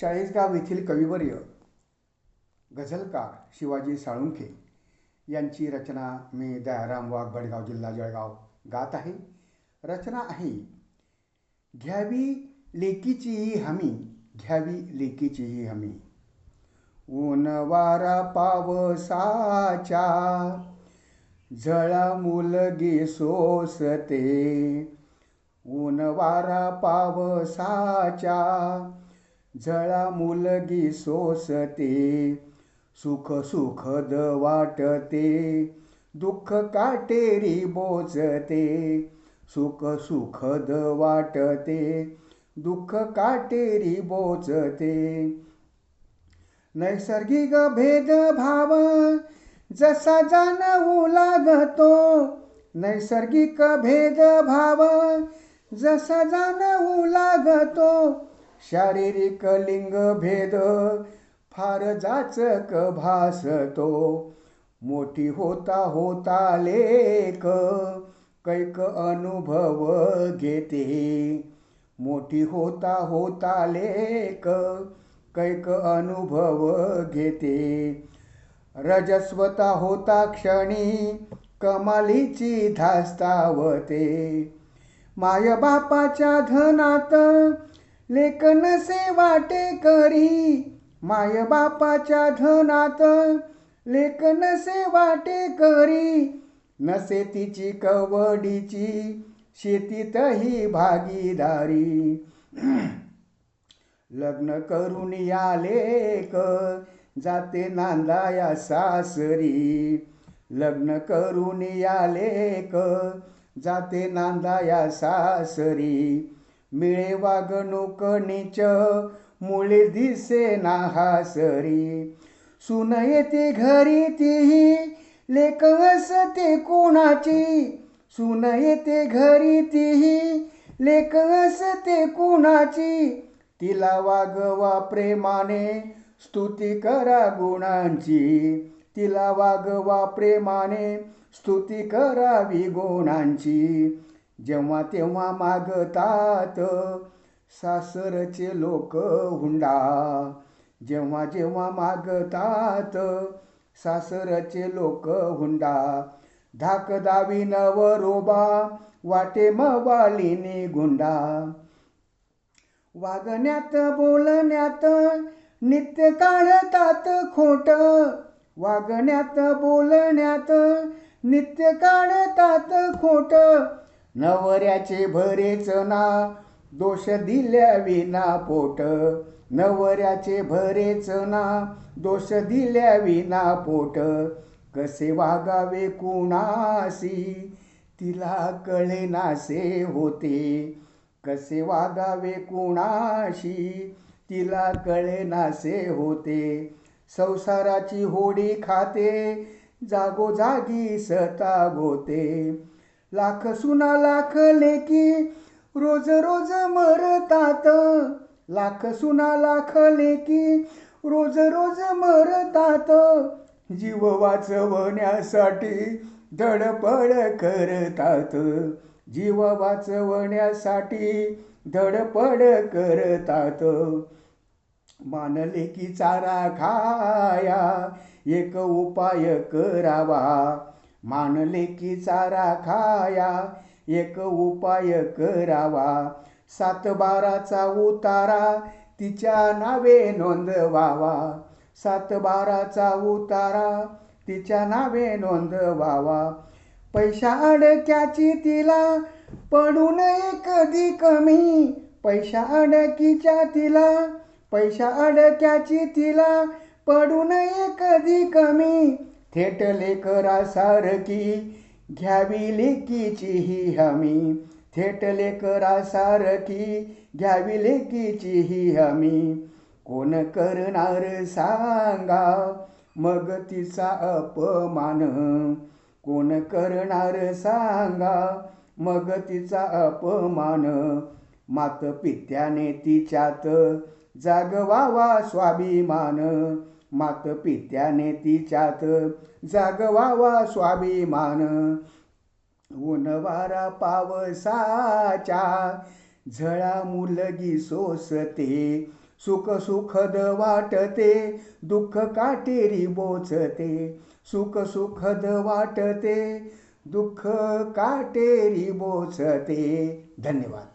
चाळीसगाव येथील कविवर्य गझलकार शिवाजी साळुंखे यांची रचना मी दयाराम वाघ भडगाव जिल्हा जळगाव गात आहे. रचना आहे घ्यावी लेकीचीही हमी घ्यावी लेकीचीही हमी. ऊन वारा पावसाच्या झळा मुलगी सोसते. ऊन वारा पावसाच्या झळा मुलगी सोसते सुख सुखद वाटते दुःख काटेरी बोचते सुख सुखद वाटते दुःख काटेरी बोचते नैसर्गिक भेदभाव जसा जाणवू लागतो नैसर्गिक भेदभाव जसा जाणवू लागतो शारीरिक लिंग भेद फार जाचक भासतो. मोठी होता होता लेख कैक अनुभव घेते. मोठी होता होता लेख कैक अनुभव घेते. रजस्वता होता क्षणी कमालीची धास्तावते. माय बापाच्या धनात लेक नसे वाटे करी माय बापाच्या धनात. लेक नसे वाटे करी नसे तिची कवडीची शेतीतही भागीदारी. लग्न करून या लेक जाते नांदाया सासरी. लग्न करून या लेक जाते नांदाया सासरी. मिळे वागणूक नीच मुळे दिसे नाहासरी सुन येते घरी तीही लेख असते कुणाची? सुन येते घरी तीही लेख असते कुणाची? तिला वागवा प्रेमाने स्तुती करा गुणांची. तिला वागवा प्रेमाने स्तुती करावी गुणांची जेव्हा तेव्हा मागतात. सासरचे लोक हुंडा. जेव्हा जेव्हा मागतात. सासरचे लोक हुंडा. धाक दावी नवरोबा वाटे मवालीने गुंडा. वागण्यात बोलण्यात नित्य काढतात खोट. वागण्यात बोलण्यात नित्य काढतात खोट. नवऱ्याचे भरेच ना दोष दिल्या विना पोट. नवऱ्याचे भरेच ना दोष दिल्या विना पोट. कसे वागावे कुणासी तिला कळे नासे होते. कसे वागावे कुणाशी तिला कळे नासे होते. संसाराची होडी खाते जागोजागी सता गोते लाख सुना लाख लेकी रोज रोज मरतात. लाख सुना लाख लेकी रोज रोज मरतात. जीव वाचवण्यासाठी धडपड करतात. जीव वाचवण्यासाठी धडपड करतात. मानले की चारा खाया एक उपाय करावा. मानले की चारा खाया एक उपाय करावा. सात बाराचा उतारा तिच्या नावे नोंदवावा. सात बाराचा उतारा तिच्या नावे नोंदवावा. पैशा अडक्याची तिला पडू नये कधी कमी. पैशा अडकीच्या तिला पैशा अडक्याची तिला पडू नये कधी कमी. थेट लेकरासारखी घ्यावी लेकीची ही हमी. थेट लेकरासारखी घ्यावी लेकीची ही हमी. कोण करणार सांगा मग तिचा अपमान. कोण करणार सांगा मग तिचा अपमान. मात पित्याने तिच्यात जागवावा स्वाभिमान. मात पित्याने तिच्यात जागवावा स्वाभिमान. ऊनवारा पावसाच्या झळा मुलगी सोसते सुख सुखद वाटते दुःख काटेरी बोचते. सुख सुखद वाटते दुःख काटेरी बोचते. धन्यवाद.